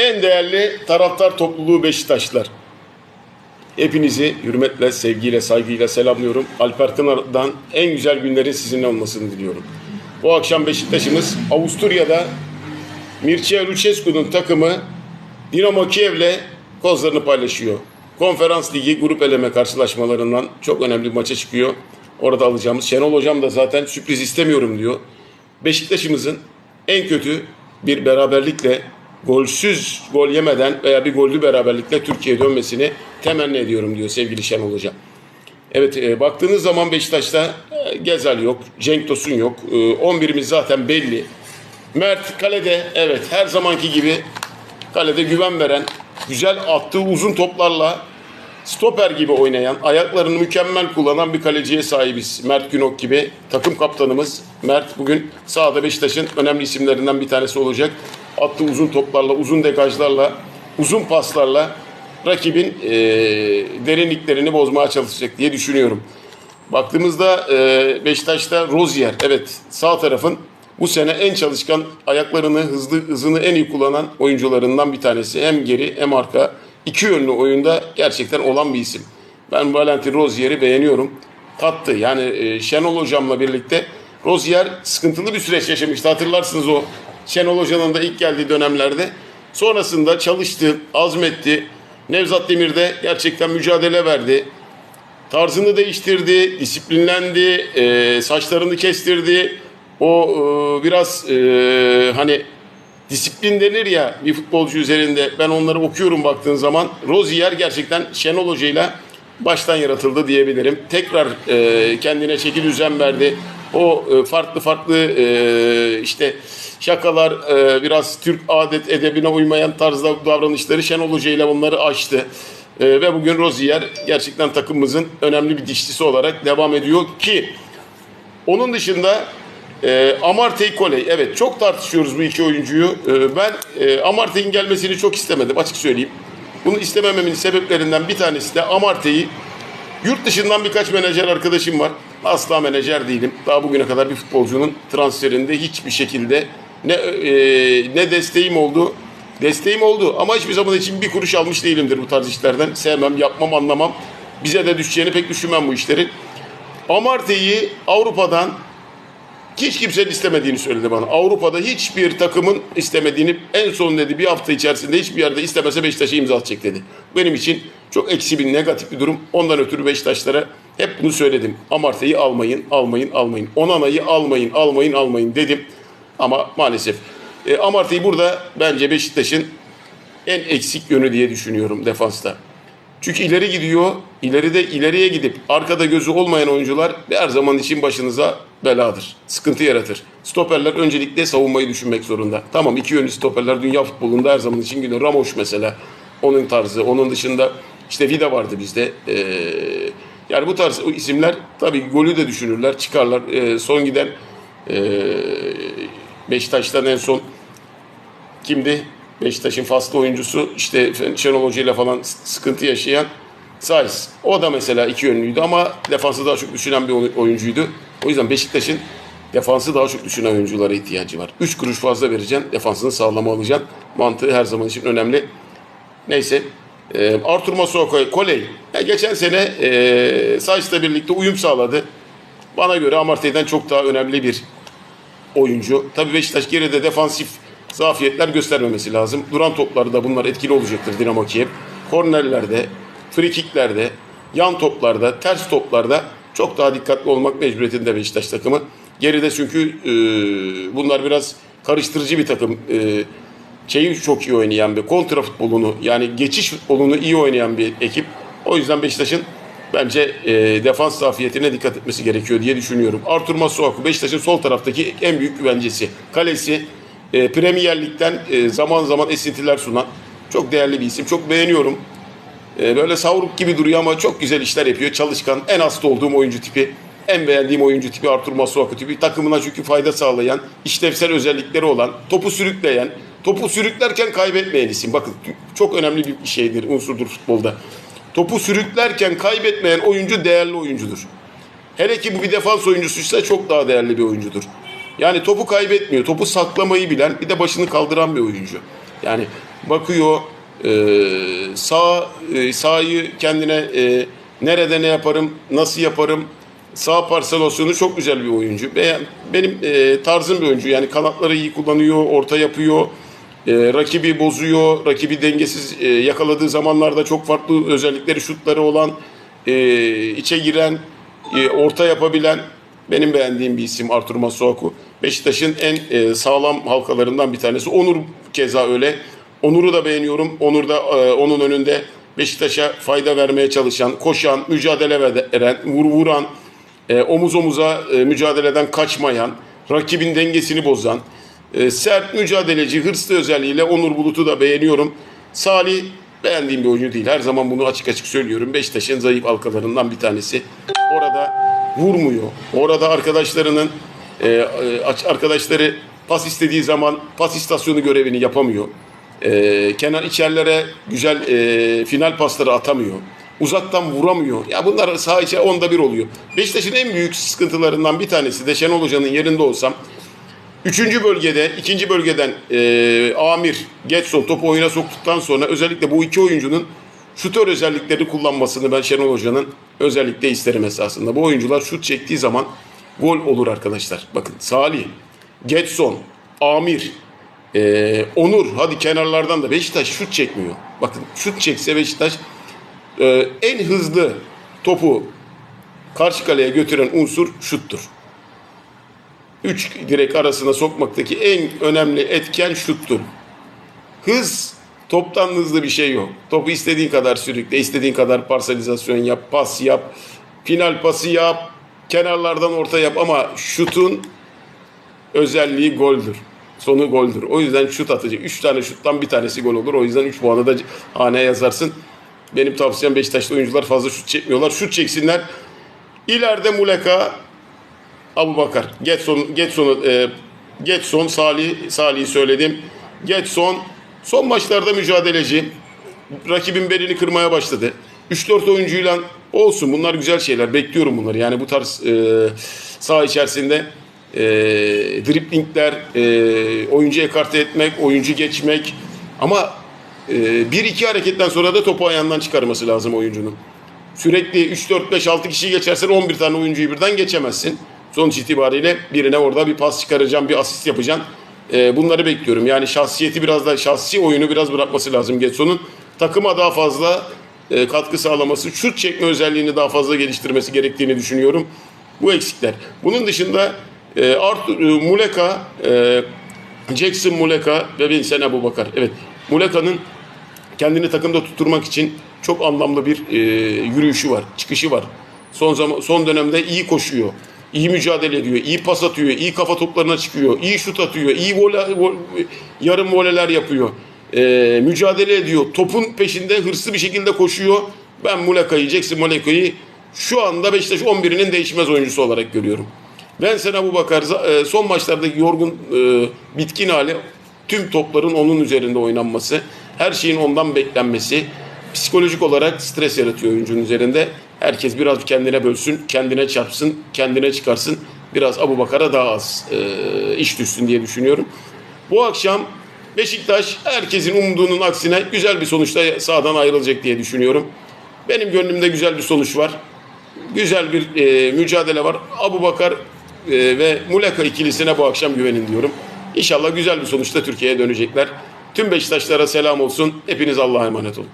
En değerli taraftar topluluğu Beşiktaşlar. Hepinizi hürmetle, sevgiyle, saygıyla selamlıyorum. Alper Kınar'dan en güzel günlerin sizinle olmasını diliyorum. Bu akşam Beşiktaş'ımız Avusturya'da Mircea Lucescu'nun takımı Dinamo Kiev'le kozlarını paylaşıyor. Konferans Ligi grup eleme karşılaşmalarından çok önemli bir maça çıkıyor. Orada alacağımız Şenol Hocam da zaten sürpriz istemiyorum diyor. Beşiktaş'ımızın en kötü bir beraberlikle golsüz gol yemeden veya bir gollü beraberlikle Türkiye'ye dönmesini temenni ediyorum diyor sevgili Şenol Hoca. Evet e, baktığınız zaman Beşiktaş'ta e, Gezal yok, Cenk Tosun yok. E, 11'imiz zaten belli. Mert kalede evet her zamanki gibi kalede güven veren, güzel attığı uzun toplarla stoper gibi oynayan, ayaklarını mükemmel kullanan bir kaleciye sahibiz. Mert Günok gibi takım kaptanımız. Mert bugün sahada Beşiktaş'ın önemli isimlerinden bir tanesi olacak. Attığı uzun toplarla, uzun degajlarla, uzun paslarla rakibin eee, derinliklerini bozmaya çalışacak diye düşünüyorum. Baktığımızda e, Beşiktaş'ta Rozier, evet sağ tarafın bu sene en çalışkan, ayaklarını hızlı hızını en iyi kullanan oyuncularından bir tanesi. Hem geri hem arka. iki yönlü oyunda gerçekten olan bir isim. Ben Valentin Rozier'i beğeniyorum. Tattı. Yani e, Şenol Hocam'la birlikte Rozier sıkıntılı bir süreç yaşamıştı. Hatırlarsınız o Şenol Hoca'nın da ilk geldiği dönemlerde. Sonrasında çalıştı, azmetti. Nevzat Demir'de gerçekten mücadele verdi. Tarzını değiştirdi, disiplinlendi, e, saçlarını kestirdi. O e, biraz e, hani disiplin denir ya bir futbolcu üzerinde. Ben onları okuyorum baktığın zaman. Rozier gerçekten Şenol Hoca'yla baştan yaratıldı diyebilirim. Tekrar e, kendine çeki düzen verdi. O e, farklı farklı e, işte şakalar, e, biraz Türk adet edebine uymayan tarzda davranışları Şenol Hoca ile onları aştı. Ve bugün Rozier gerçekten takımımızın önemli bir dişlisi olarak devam ediyor ki onun dışında e, Amartey Koley. Evet çok tartışıyoruz bu iki oyuncuyu. E, ben e, Amartey'in gelmesini çok istemedim açık söyleyeyim. Bunu istemememin sebeplerinden bir tanesi de Amartey'i yurt dışından birkaç menajer arkadaşım var. Asla menajer değilim. Daha bugüne kadar bir futbolcunun transferinde hiçbir şekilde ne e, ne desteğim oldu. Desteğim oldu ama hiçbir zaman için bir kuruş almış değilimdir bu tarz işlerden. Sevmem, yapmam, anlamam. Bize de düşeceğini pek düşünmem bu işlerin. Amartey'i Avrupa'dan hiç kimsenin istemediğini söyledi bana. Avrupa'da hiçbir takımın istemediğini en son dedi bir hafta içerisinde hiçbir yerde istemese Beşiktaş'a imza atacak dedi. Benim için çok eksi bir negatif bir durum. Ondan ötürü Beşiktaşlara hep bunu söyledim. Amartey'i almayın, almayın, almayın. Onana'yı almayın, almayın, almayın dedim. Ama maalesef e, Amartey burada bence Beşiktaş'ın en eksik yönü diye düşünüyorum defansta. Çünkü ileri gidiyor. İleride ileriye gidip arkada gözü olmayan oyuncular her zaman için başınıza beladır. Sıkıntı yaratır. Stoperler öncelikle savunmayı düşünmek zorunda. Tamam iki yönlü stoperler dünya futbolunda her zaman için gidiyor. Ramos mesela onun tarzı. Onun dışında işte Vida vardı bizde. Ee, yani bu tarz isimler tabii golü de düşünürler, çıkarlar. Ee, son giden ee, Beşiktaş'tan en son kimdi? Beşiktaş'ın faslı oyuncusu işte Şenol Hoca ile falan sıkıntı yaşayan Salis. O da mesela iki yönlüydü ama defansı daha çok düşünen bir oy- oyuncuydu. O yüzden Beşiktaş'ın defansı daha çok düşünen oyunculara ihtiyacı var. Üç kuruş fazla vereceksin, defansını sağlama alacaksın. Mantığı her zaman için önemli. Neyse. Ee, Artur Masuaku Koley. Ya geçen sene e, Sais'le birlikte uyum sağladı. Bana göre Amartey'den çok daha önemli bir oyuncu. Tabii Beşiktaş geride defansif zafiyetler göstermemesi lazım. Duran toplarda bunlar etkili olacaktır Dinamo Kiev. Kornerlerde, frikiklerde, yan toplarda, ters toplarda çok daha dikkatli olmak mecburiyetinde Beşiktaş takımı. Geride çünkü e, bunlar biraz karıştırıcı bir takım. E, şeyi çok iyi oynayan bir kontra futbolunu yani geçiş futbolunu iyi oynayan bir ekip. O yüzden Beşiktaş'ın bence e, defans zafiyetine dikkat etmesi gerekiyor diye düşünüyorum. Artur Masuaku Beşiktaş'ın sol taraftaki en büyük güvencesi. Kalesi e, Premier Lig'den e, zaman zaman esintiler sunan çok değerli bir isim. Çok beğeniyorum. E, böyle savruk gibi duruyor ama çok güzel işler yapıyor. Çalışkan, en hasta olduğum oyuncu tipi. En beğendiğim oyuncu tipi Artur Masuaku tipi. Takımına çünkü fayda sağlayan, işlevsel özellikleri olan, topu sürükleyen, topu sürüklerken kaybetmeyen isim. Bakın çok önemli bir şeydir, unsurdur futbolda. Topu sürüklerken kaybetmeyen oyuncu değerli oyuncudur. Hele ki bu bir defans oyuncusuysa çok daha değerli bir oyuncudur. Yani topu kaybetmiyor, topu saklamayı bilen, bir de başını kaldıran bir oyuncu. Yani bakıyor. E, sağ e, sahayı kendine e, nerede ne yaparım, nasıl yaparım, sağ parselasyonu çok güzel bir oyuncu. Benim e, tarzım bir oyuncu. Yani kanatları iyi kullanıyor, orta yapıyor. E, rakibi bozuyor, rakibi dengesiz e, yakaladığı zamanlarda çok farklı özellikleri, şutları olan, e, içe giren, e, orta yapabilen benim beğendiğim bir isim Artur Masuaku. Beşiktaş'ın en e, sağlam halkalarından bir tanesi. Onur keza öyle. Onur'u da beğeniyorum. Onur da e, onun önünde Beşiktaş'a fayda vermeye çalışan, koşan, mücadele veren, vur vuran, e, omuz omuza e, mücadeleden kaçmayan, rakibin dengesini bozan, e, sert mücadeleci, hırslı özelliğiyle Onur Bulut'u da beğeniyorum. Salih beğendiğim bir oyuncu değil. Her zaman bunu açık açık söylüyorum. Beşiktaş'ın zayıf halkalarından bir tanesi. Orada vurmuyor. Orada arkadaşlarının e, e, arkadaşları pas istediği zaman pas istasyonu görevini yapamıyor. E, kenar içerlere güzel e, final pasları atamıyor. Uzaktan vuramıyor. Ya bunlar saha içi onda bir oluyor. Beşiktaş'ın en büyük sıkıntılarından bir tanesi de Şenol Hoca'nın yerinde olsam Üçüncü bölgede, ikinci bölgeden e, Amir, Getson topu oyuna soktuktan sonra özellikle bu iki oyuncunun şutör özellikleri kullanmasını ben Şenol Hoca'nın özellikle isterim esasında. Bu oyuncular şut çektiği zaman gol olur arkadaşlar. Bakın Salih, Getson, Amir, e, Onur hadi kenarlardan da Beşiktaş şut çekmiyor. Bakın şut çekse Beşiktaş e, en hızlı topu karşı kaleye götüren unsur şuttur. Üç direk arasına sokmaktaki en önemli etken şuttur. Hız toptan hızlı bir şey yok. Topu istediğin kadar sürükle, istediğin kadar parsalizasyon yap, pas yap, final pası yap, kenarlardan orta yap ama şutun özelliği goldür. Sonu goldür. O yüzden şut atıcı. Üç tane şuttan bir tanesi gol olur. O yüzden 3 puanı da haneye yazarsın. Benim tavsiyem Beşiktaş'ta oyuncular fazla şut çekmiyorlar. Şut çeksinler. İleride Muleka, Abu Bakar. Getson, Getson'u e, Getson, Salih, Salih'i söyledim. Getson son maçlarda mücadeleci. Rakibin belini kırmaya başladı. 3-4 oyuncuyla olsun bunlar güzel şeyler. Bekliyorum bunları. Yani bu tarz e, saha içerisinde e, driplingler, e, oyuncu ekarte etmek, oyuncu geçmek ama e, bir iki hareketten sonra da topu ayağından çıkarması lazım oyuncunun. Sürekli 3, 4, 5, 6 kişiyi geçersen 11 tane oyuncuyu birden geçemezsin. Sonuç itibariyle birine orada bir pas çıkaracağım, bir asist yapacaksın. Ee, bunları bekliyorum. Yani şahsiyeti biraz da şahsi oyunu biraz bırakması lazım Getson'un. Takıma daha fazla e, katkı sağlaması, şut çekme özelliğini daha fazla geliştirmesi gerektiğini düşünüyorum. Bu eksikler. Bunun dışında e, Arthur, e, Muleka, e, Jackson Muleka ve Vincent Abu Bakar. Evet, Muleka'nın kendini takımda tutturmak için çok anlamlı bir e, yürüyüşü var, çıkışı var. Son zaman son dönemde iyi koşuyor, iyi mücadele ediyor, iyi pas atıyor, iyi kafa toplarına çıkıyor, iyi şut atıyor, iyi vole, vo- yarım voleler yapıyor. E, mücadele ediyor, topun peşinde hırslı bir şekilde koşuyor. Ben Muleka'yı, Jackson Muleka'yı şu anda Beşiktaş 11'inin değişmez oyuncusu olarak görüyorum. Vincent Abu Bakar e, son maçlardaki yorgun, e, bitkin hali tüm topların onun üzerinde oynanması, her şeyin ondan beklenmesi psikolojik olarak stres yaratıyor oyuncunun üzerinde. Herkes biraz kendine bölsün, kendine çarpsın, kendine çıkarsın. Biraz Abu Bakar'a daha az e, iş düşsün diye düşünüyorum. Bu akşam Beşiktaş herkesin umduğunun aksine güzel bir sonuçta sahadan ayrılacak diye düşünüyorum. Benim gönlümde güzel bir sonuç var. Güzel bir e, mücadele var. Abu Bakar e, ve Muleka ikilisine bu akşam güvenin diyorum. İnşallah güzel bir sonuçta Türkiye'ye dönecekler. Tüm Beşiktaşlara selam olsun. Hepiniz Allah'a emanet olun.